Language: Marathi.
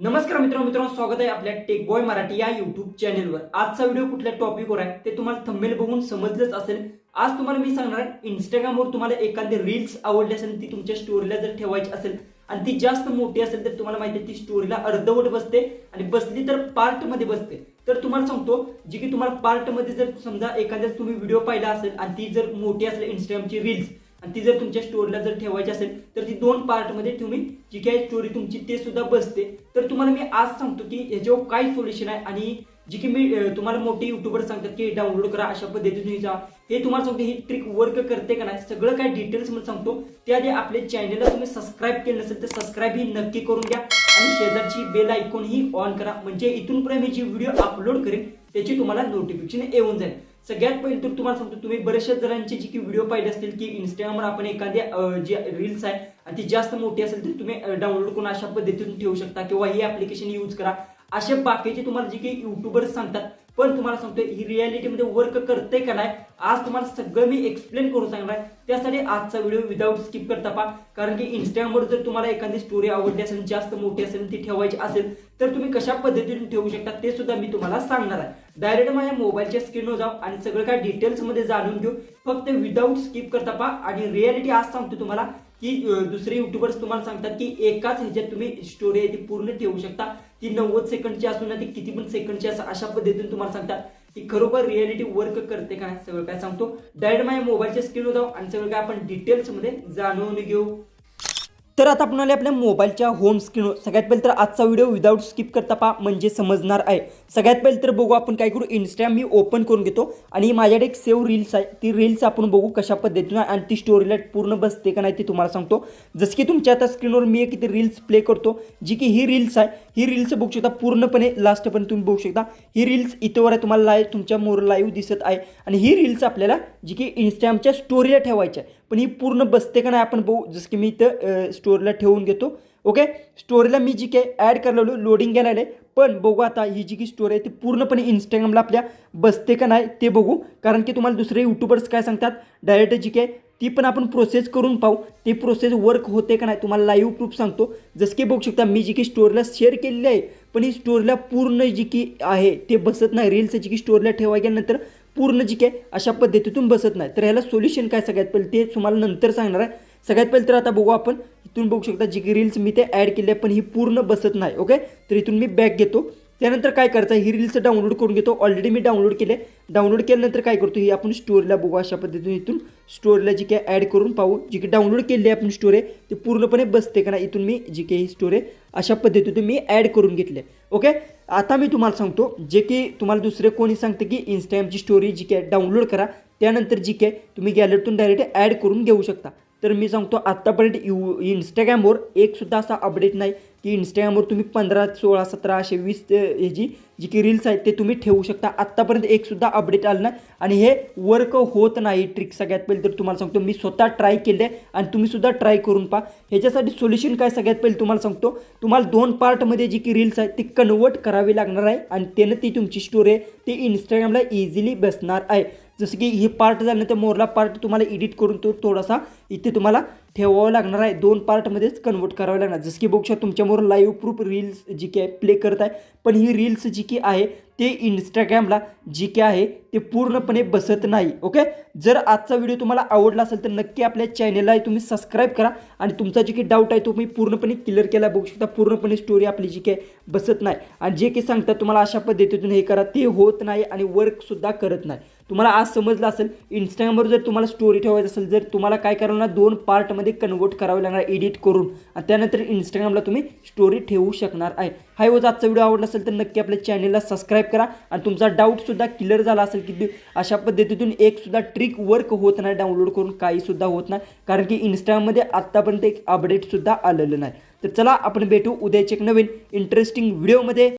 नमस्कार मित्रांनो मित्रांनो स्वागत आहे आपल्या टेक बॉय मराठी या युट्यूब चॅनेलवर आजचा व्हिडिओ कुठल्या टॉपिकवर आहे ते तुम्हाला थंबेल बघून समजलंच असेल. आज तुम्हाला मी सांगणार आहे इंस्टाग्रामवर तुम्हाला एखादी रील्स आवडली असेल ती तुमच्या स्टोरीला जर ठेवायची असेल आणि ती जास्त मोठी असेल तर तुम्हाला माहिती आहे ती स्टोरीला अर्धवट बसते आणि बसली तर पार्टमध्ये बसते. तर तुम्हाला सांगतो जी की तुम्हाला पार्टमध्ये जर समजा एखाद्या तुम्ही व्हिडिओ पाहिला असेल आणि ती जर मोठी असेल इंस्टाग्रामची रील्स आणि ती जर तुमच्या स्टोरीला जर ठेवायची असेल तर ती दोन पार्टमध्ये तुम्ही जी काही स्टोरी तुमची ते सुद्धा बसते. तर तुम्हाला मी आज सांगतो की ह्याच्यावर काय सोल्युशन आहे आणि जी की मी तुम्हाला मोठे युट्यूबर सांगतात की डाउनलोड करा अशा पद्धतीने जा. हे तुम्हाला सांगतो ही ट्रिक वर्क करते का नाही सगळं काय डिटेल्समध्ये सांगतो. त्याआधी आपल्या चॅनलला तुम्ही सबस्क्राईब केलं नसेल तर सबस्क्राईब ही नक्की करून घ्या. आणि शेजारची बेल आयकॉन ही ऑन करा. म्हणजे इथून पुढे मी जी व्हिडिओ अपलोड करेन त्याची तुम्हाला नोटिफिकेशन येऊन जाईल. सगळ्यात पहिले तर तुम्हाला सांगतो तुम्ही बऱ्याचशा जणांचे जे की व्हिडिओ पाहिले असतील की इंस्टाग्रामवर आपण एखाद्या जे जी रील्स आहे आणि ती जास्त मोठी असेल तर तुम्ही डाउनलोड करून अशा पद्धतीतून ठेवू शकता किंवा ही ऍप्लिकेशन यूज करा. असे बाकीचे तुम्हाला जे काही युट्यूबर्स सांगतात पण तुम्हाला सांगतो ही रियालिटीमध्ये वर्क करते का नाही आज तुम्हाला सगळं मी एक्सप्लेन करून सांगणार आहे. त्यासाठी आजचा व्हिडिओ विदाऊट स्किप करता पा कारण की इंस्टाग्रामवर जर तुम्हाला एखादी स्टोरी आवडली असेल जास्त मोठी असेल ती ठेवायची असेल तर तुम्ही कशा पद्धतीने ठेवू शकता ते सुद्धा मी तुम्हाला सांगणार आहे. डायरेक्ट माझ्या मोबाईलच्या स्क्रीनवर जाऊ आणि सगळं काय डिटेल्समध्ये जाणून घेऊ. फक्त विदाऊट स्किप करता पा आणि रियालिटी आज सांगतो तुम्हाला की दुसरे युट्यूबर्स तुम्हाला सांगतात की एकाच ह्याच्यात तुम्ही स्टोरी आहे ती पूर्ण ठेवू शकता. ती नव्वद सेकंडची असू ना ती किती पण सेकंडची असं अशा पद्धतीने तुम्हाला सांगतात की खरोखर रियालिटी वर्क करते का? सगळं काय सांगतो. डायरेक्ट माझ्या मोबाईलच्या स्क्रीनवर जाऊ आणि सगळं काय आपण डिटेल्समध्ये जाणून घेऊ. तर आता आपण आले आपल्या मोबाईलच्या होम स्क्रीनवर सगळ्यात पहिले तर आजचा व्हिडिओ विदाऊट स्किप करता पा म्हणजे समजणार आहे. सगळ्यात पहिले तर बघू आपण काय करू इंस्टाग्राम मी ओपन करून घेतो. आणि माझ्याकडे एक सेव्ह रील्स आहे. ती रील्स आपण बघू कशा पद्धतीनं आणि ती स्टोरीला पूर्ण बसते का नाही ते तुम्हाला सांगतो. जसं की तुमच्या आता स्क्रीनवर मी एक इथे रील्स प्ले करतो जी की ही रील्स आहे. ही रील्स बघू शकता पूर्णपणे लास्टपर्यंत तुम्ही बघू शकता. ही रील्स इथंवर आहे तुम्हाला लाईव्ह तुमच्या मोर लाईव्ह दिसत आहे. आणि ही रील्स आपल्याला जी की इंस्टाग्रामच्या स्टोरीला ठेवायची आहे. पण ही पूर्ण बसते का नाही आपण बघू. जसं की मी इथं स्टोरीला ठेवून घेतो ओके स्टोरीला मी जी काय ॲड करायला लोडिंग घ्यायला आहे पण बघू आता ही जी की स्टोरी आहे ती पूर्णपणे इंस्टाग्रामला आपल्या बसते का नाही ते बघू. कारण की तुम्हाला दुसरे युट्यूबर्स काय सांगतात? डायरेक्ट जी काय ती पण आपण प्रोसेस करून पाहू. ते प्रोसेस वर्क होते का नाही तुम्हाला लाईव्ह प्रूफ सांगतो. जसं की बघू शकता मी जी की स्टोरीला शेअर केलेली आहे पण ही स्टोरीला पूर्ण जी की आहे ते बसत नाही. रील्स जी की स्टोरीला ठेवा गेल्यानंतर पूर्ण जी काय अशा पद्धतीतून बसत नाही. तर ह्याला सोल्युशन काय सगळ्यात पहिले ते तुम्हाला नंतर सांगणार आहे. सगळ्यात पहिले तर आता बघू आपण इथून बघू शकता जी की रील्स मी ते ॲड केली आहे पण ही पूर्ण बसत नाही ओके तर इथून मी बॅक घेतो. त्यानंतर काय करायचं ही रील्स डाउनलोड करून घेतो. ऑलरेडी मी डाउनलोड केले. डाउनलोड केल्यानंतर काय करतो ही आपण स्टोरीला बघू अशा पद्धतीने इथून स्टोरीला जी काय ॲड करून पाहू. जी की डाउनलोड केली आहे आपण स्टोरी ते पूर्णपणे बसते का नाही इथून मी जी काही ही स्टोरी अशा पद्धतीतून मी ॲड करून घेतले ओके आता मी तुम्हाला सांगतो जे की तुम्हाला दुसरे कोणी सांगते की इंस्टाग्रामची स्टोरी जी काय डाउनलोड करा त्यानंतर जी काय तुम्ही गॅलरीतून डायरेक्ट ॲड करून घेऊ शकता. तर मी सांगतो आत्तापर्यंत यू इंस्टाग्रामवर एकसुद्धा असा अपडेट नाही की इंस्टाग्रामवर तुम्ही पंधरा सोळा सतरा असे वीस ह्याची जी की रील्स आहेत ते तुम्ही ठेवू शकता. आत्तापर्यंत एकसुद्धा अपडेट आलं नाही. आणि हे वर्क होत नाही ट्रिक सगळ्यात पहिले तर तुम्हाला सांगतो मी स्वतः ट्राय केले आणि तुम्हीसुद्धा ट्राय करून पहा. ह्याच्यासाठी सोल्युशन काय सगळ्यात पहिले तुम्हाला सांगतो तुम्हाला दोन पार्टमध्ये जी की रील्स आहेत ती कन्वर्ट करावी लागणार आहे आणि त्यानं ती तुमची स्टोरी आहे ती इंस्टाग्रामला इझिली बसणार आहे. जसं की हे पार्ट झाल्यानंतर मोरला पार्ट तुम्हाला एडिट करून तो थोडासा इथे तुम्हाला ठेवावं लागणार आहे. दोन पार्टमध्येच कन्वर्ट करावं लागणार. जसं की बघू शकता तुमच्याबरोबर लाईव्ह प्रूफ रील्स जी की आहे प्ले करत आहे. पण ही रील्स जी की आहे ते इंस्टाग्रामला जी की आहे ते पूर्णपणे बसत नाही. ओके जर आजचा व्हिडिओ तुम्हाला आवडला असेल तर नक्की आपल्या चॅनेलला तुम्ही सबस्क्राईब करा. आणि तुमचा जे काही डाऊट आहे तो मी पूर्णपणे क्लिअर केला. बघू शकता पूर्णपणे स्टोरी आपली जी काही बसत नाही. आणि जे काही सांगतात तुम्हाला अशा पद्धतीतून हे करा ते होत नाही आणि वर्कसुद्धा करत नाही. तुम्हाला आज समजलं असेल इंस्टाग्रामवर जर तुम्हाला स्टोरी ठेवायचं असेल जर तुम्हाला काय करावं लागणार दोन पार्टमध्ये कन्वर्ट करावे लागणार एडिट करून आणि त्यानंतर इंस्टाग्रामला तुम्ही स्टोरी ठेवू शकणार आहे. हाय होत आजचा व्हिडिओ आवडला असेल तर नक्की आपल्या चॅनलला सबस्क्राईब करा आणि तुमचा डाऊटसुद्धा क्लिअर झाला असेल की अशा पद्धतीतून एकसुद्धा ट्रिक वर्क होत नाही डाउनलोड करून काहीसुद्धा होत नाही कारण की इंस्टाग्राममध्ये आत्तापर्यंत एक अपडेटसुद्धा आलेलं नाही. तर चला आपण भेटू उद्याचे एक नवीन इंटरेस्टिंग व्हिडिओमध्ये